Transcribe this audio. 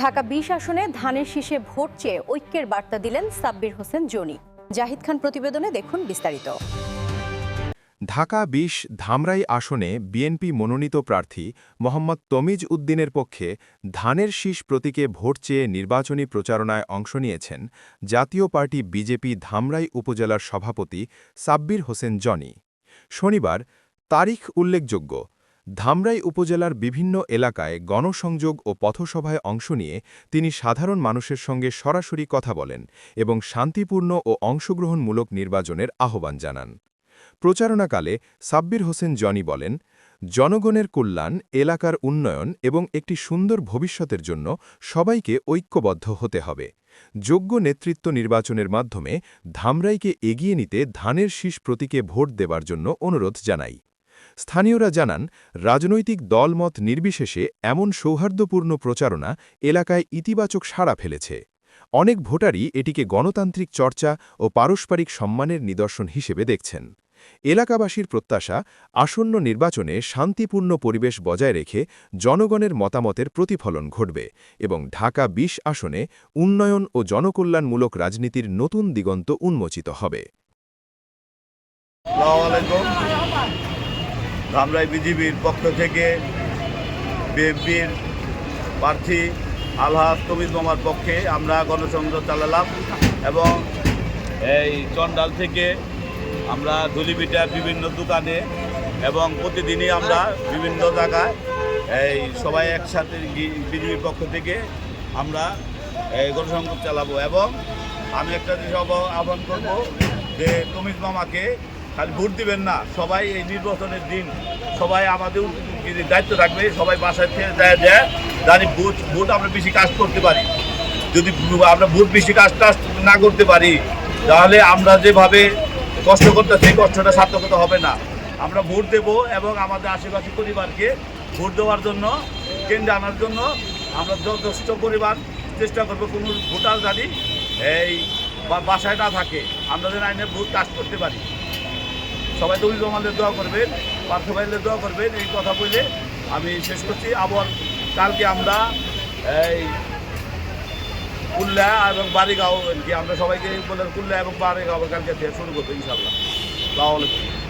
ঢাকা বিশ আসনে ধানের শীষে ভোট চেয়ে ঐক্যের বার্তা দিলেন সাব্বির হোসেন জনি। জাহিদ খান প্রতিবেদনে দেখুন বিস্তারিত। ঢাকা বিশ ধামরাই আসনে বিএনপি মনোনীত প্রার্থী মোহাম্মদ তমিজ উদ্দিনের পক্ষে ধানের শীষ প্রতীকে ভোট চেয়ে নির্বাচনী প্রচারণায় অংশ নিয়েছেন জাতীয় পার্টি বিজেপি ধামরাই উপজেলার সভাপতি সাব্বির হোসেন জনি। শনিবার তারিখ উল্লেখযোগ্য ধামরাই উপজেলার বিভিন্ন এলাকায় গণসংযোগ ও পথসভায় অংশ নিয়ে তিনি সাধারণ মানুষের সঙ্গে সরাসরি কথা বলেন এবং শান্তিপূর্ণ ও অংশগ্রহণমূলক নির্বাচনের আহ্বান জানান। প্রচারণাকালে সাব্বির হোসেন জনি বলেন, জনগণের কল্যাণ, এলাকার উন্নয়ন এবং একটি সুন্দর ভবিষ্যতের জন্য সবাইকে ঐক্যবদ্ধ হতে হবে। যোগ্য নেতৃত্ব নির্বাচনের মাধ্যমে ধামরাইকে এগিয়ে নিতে ধানের শীষ প্রতীকে ভোট দেবার জন্য অনুরোধ জানাই। স্থানীয়রা জানান, রাজনৈতিক দলমত নির্বিশেষে এমন সৌহার্দ্যপূর্ণ প্রচারণা এলাকায় ইতিবাচক সাড়া ফেলেছে। অনেক ভোটারই এটিকে গণতান্ত্রিক চর্চা ও পারস্পরিক সম্মানের নিদর্শন হিসেবে দেখছেন। এলাকাবাসীর প্রত্যাশা, আসন্ন নির্বাচনে শান্তিপূর্ণ পরিবেশ বজায় রেখে জনগণের মতামতের প্রতিফলন ঘটবে এবং ঢাকা বিশ আসনে উন্নয়ন ও জনকল্যাণমূলক রাজনীতির নতুন দিগন্ত উন্মোচিত হবে। ধামরাই বিজিবির পক্ষ থেকে বিএনপির প্রার্থী আলহাজ তমিজ মামার পক্ষে আমরা গণসংযোগ চালালাম এবং এই চন্ডাল থেকে আমরা ধুলিপিটার বিভিন্ন দোকানে এবং প্রতিদিনই আমরা বিভিন্ন জায়গায় এই সবাই একসাথে বিজেপির পক্ষ থেকে আমরা এই গণসংযোগ চালাবো এবং আমি একটা জিনিস আহ্বা- আহ্বান করব যে তমিজ মামাকে খালি ভোট দিবেন না, সবাই এই নির্বাচনের দিন সবাই আমাদের দায়িত্ব রাখবে, সবাই বাসায় থেকে দেয় যায় জানি ভোট ভোট আমরা বেশি কাজ করতে পারি। যদি আমরা ভোট বেশি কাজ টাজ না করতে পারি, তাহলে আমরা যেভাবে কষ্ট করতে, সেই কষ্টটা সার্থকতা হবে না। আমরা ভোট দেব এবং আমাদের আশেপাশে পরিবারকে ভোট দেওয়ার জন্য, কেন্দ্রে আনার জন্য আমরা যথেষ্ট পরিবার চেষ্টা করব। কোনো ভোটার জানি এই বাসায় না থাকে। আমরা যেন আইনের ভোট কাজ করতে পারি। সবাই তৈরি আমাদের দোয়া করবেন, পার্থ ভাইদের দোয়া করবেন। এই কথা বলে আমি শেষ করছি। আবার কালকে আমরা এই কুল্লা এবং বাড়িগাঁও কি আমরা সবাইকে বললাম কুল্লা এবং বাড়িগাঁও কালকে শুরু করব ইনশাল্লাহ আলাইকুম।